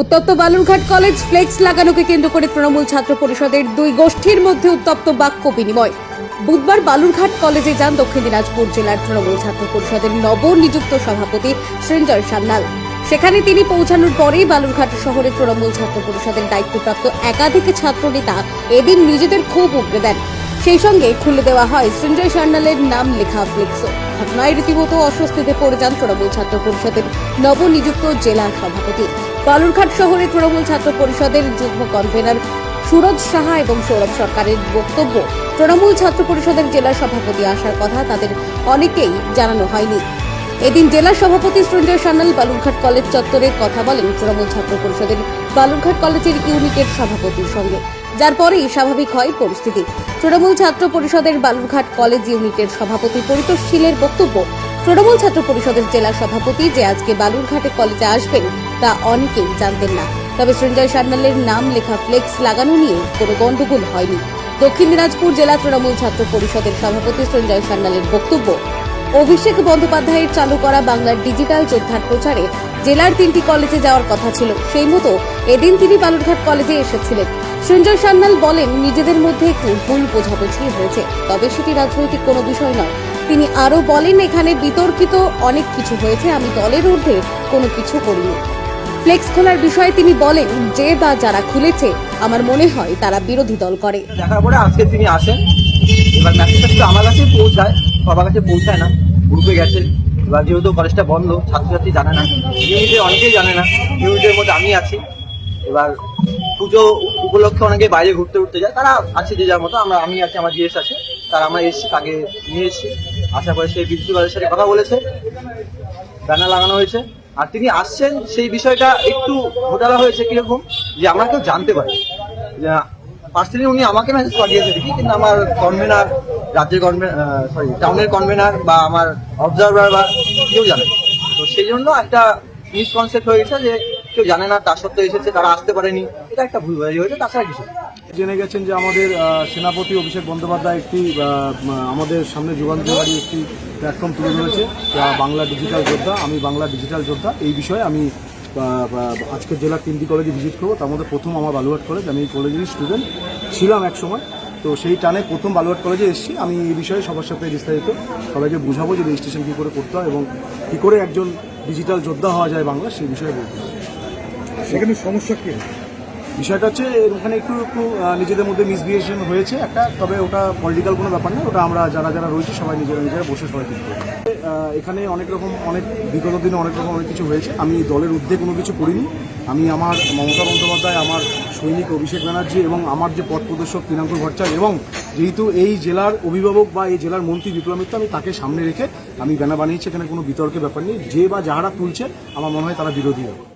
উত্তপ্ত Balurghat college flakes লাগানোকে কেন্দ্র করে তৃণমূল ছাত্র পরিষদের দুই গোষ্ঠীর মধ্যে উত্তপ্ত বাক্য বিনিময়। বুধবার বালুরঘাট কলেজে যান দক্ষিণ দিনাজপুর জেলার তৃণমূল ছাত্র পরিষদের নবনিযুক্ত সভাপতি সৃঞ্জয় সান্যাল। সেখানে তিনি পৌঁছানোর পরেই বালুরঘাট শহরে তৃণমূল ছাত্র পরিষদের দায়িত্বপ্রাপ্ত একাধিক ছাত্রনেতা এদিন নিজেদের ক্ষোভ উগড়ে দেন। সেই সঙ্গে খুলে দেওয়া হয় সৃঞ্জয় সান্যালের নাম লেখা ফ্লেক্সও। ঘটনায় রীতিমতো অস্বস্তিতে পড়ে যান তৃণমূল ছাত্র পরিষদের নবনিযুক্ত জেলা সভাপতি। বালুরঘাট শহরে তৃণমূল ছাত্র পরিষদের যুগ্ম কনভেনার সুরজ সাহা এবং সৌরভ সরকারের বক্তব্য। তৃণমূল ছাত্র পরিষদের জেলা সভাপতি আসার কথা তাদের অনেকেই জানানো হয়নি। এদিন জেলা সভাপতি সঞ্জয় সান্যাল বালুরঘাট কলেজ চত্বরে কথা বলেন তৃণমূল ছাত্র পরিষদের বালুরঘাট কলেজের ইউনিটের সভাপতির সঙ্গে। যার পরেই স্বাভাবিক হয় পরিস্থিতি। তৃণমূল ছাত্র পরিষদের বালুরঘাট কলেজ ইউনিটের সভাপতি পরিতোষ শীলের বক্তব্য। তৃণমূল ছাত্র পরিষদের জেলা সভাপতি যে আজকে বালুরঘাটে কলেজে আসবেন তা অনেকেই জানতেন না। তবে সঞ্জয় সান্যালের নাম লেখা ফ্লেক্স লাগানো নিয়ে কোনো গন্ডগোল হয়নি। দক্ষিণ দিনাজপুর জেলা তৃণমূল ছাত্র পরিষদের সভাপতি সঞ্জয় সান্যালের বক্তব্য, অভিষেক বন্দ্যোপাধ্যায়ের চালু করা বাংলার ডিজিটাল যোদ্ধার প্রচারে জেলার তিনটি কলেজে যাওয়ার কথা ছিল। সেই মতো এদিন তিনি বালুরঘাট কলেজে এসেছিলেন। সঞ্জয় সান্যাল বলেন, নিজেদের মধ্যে একটু ভুল বোঝাবুঝি হয়েছে, তবে সেটি রাজনৈতিক কোনো বিষয় নয়। তিনি আরও বলেন, এখানে বিতর্কিত অনেক কিছু হয়েছে, আমি দলের ঊর্ধ্বে কোনো কিছু করিনি। ফ্লেক্স খোলার বিষয়ে তিনি বলেন, যে বা যারা খুলেছে, আমার মনে হয় তারা বিরোধী দল করে। দেখার পরে আজকে তিনি আসেন। এবার মেসেজটা শুধু আমার কাছে পৌঁছায়, সবার কাছে পৌঁছায় না, গ্রুপে গেছে। এবার যেহেতু কলেজটা বন্ধ, ছাত্রছাত্রী জানে না ইউনিটের অনেকেই জানে না ইউনিটের মধ্যে আমি আছি। এবার পুজো উপলক্ষে অনেকে বাইরে ঘুরতে ঘুরতে যায়, তারা আছে যে যার মতো, আমরা, আমি আছি, আমার জিএস আছে, তারা আমরা এসেছি, তাকে নিয়ে এসেছি। আসার পরে সেই প্রিন্সিপালের সাথে কথা বলেছে ব্যানার লাগানো হয়েছে। আর তিনি আসছেন, সেই বিষয়টা একটু ঘোটালা হয়েছে কীরকম, যে আমরা কেউ জানতে পারি। পার্সোনালি উনি আমাকে মেসেজ পাঠিয়েছে দেখি কিন্তু আমার কনভেনার রাজ্যের কনভেনার সরি টাউনের কনভেনার বা আমার অবজারভার বা কেউ জানে তো সেই জন্য একটা মিসকনসেপ্ট হয়ে গেছে যে কেউ জানে না তার সত্ত্বেও এসেছে, তারা আসতে পারেনি। এটা একটা ভুল হয়েছে তাছাড়া কিছু জেনে গেছেন যে আমাদের সেনাপতি অভিষেক বন্দ্যোপাধ্যায় একটি আমাদের সামনে যুগান্তকারী একটি প্ল্যাটফর্ম তুলে ধরেছে বাংলা ডিজিটাল যোদ্ধা, আমি বাংলা ডিজিটাল যোদ্ধা। এই বিষয়ে আমি আজকে জেলার তিনটি কলেজে ভিজিট করব। তার মধ্যে প্রথম আমার বালুঘাট কলেজ আমি এই কলেজেরই স্টুডেন্ট ছিলাম এক সময়। তো সেই টানে প্রথম বালুঘাট কলেজে এসেছি। আমি এই বিষয়ে সবার সাথে বিস্তারিত সবাইকে বোঝাবো যে রেজিস্ট্রেশন কী করে করতে হয় এবং কী করে একজন ডিজিটাল যোদ্ধা হওয়া যায় বাংলা সেই বিষয়ে বলতে সেখানে সমস্যা কি? বিষয়টা হচ্ছে ওখানে একটু একটু নিজেদের মধ্যে মিসবিহেশন হয়েছে একটা, তবে ওটা পলিটিক্যাল কোনো ব্যাপার না ওটা আমরা যারা যারা রয়েছে সবাই নিজেরা নিজেরা বসে সবাই ঠিক এখানে অনেক রকম, অনেক, বিগত দিনে অনেক রকম অনেক কিছু হয়েছে। আমি দলের ঊর্ধ্বে কোনো কিছু করিনি। আমি আমার মমতা বন্দ্যোপাধ্যায়, আমার সৈনিক অভিষেক ব্যানার্জি এবং আমার যে পথ প্রদর্শক তৃণাঙ্কুর ভট্টাচার্য এবং যেহেতু এই জেলার অভিভাবক বা এই জেলার মন্ত্রী বিপ্লব মিত্র, আমি তাকে সামনে রেখে আমি ব্যানা বানিয়েছি, এখানে কোনো বিতর্কের ব্যাপার নেই। যে বা যাহারা তুলছে, আমার মনে হয় তারা বিরোধী হবে।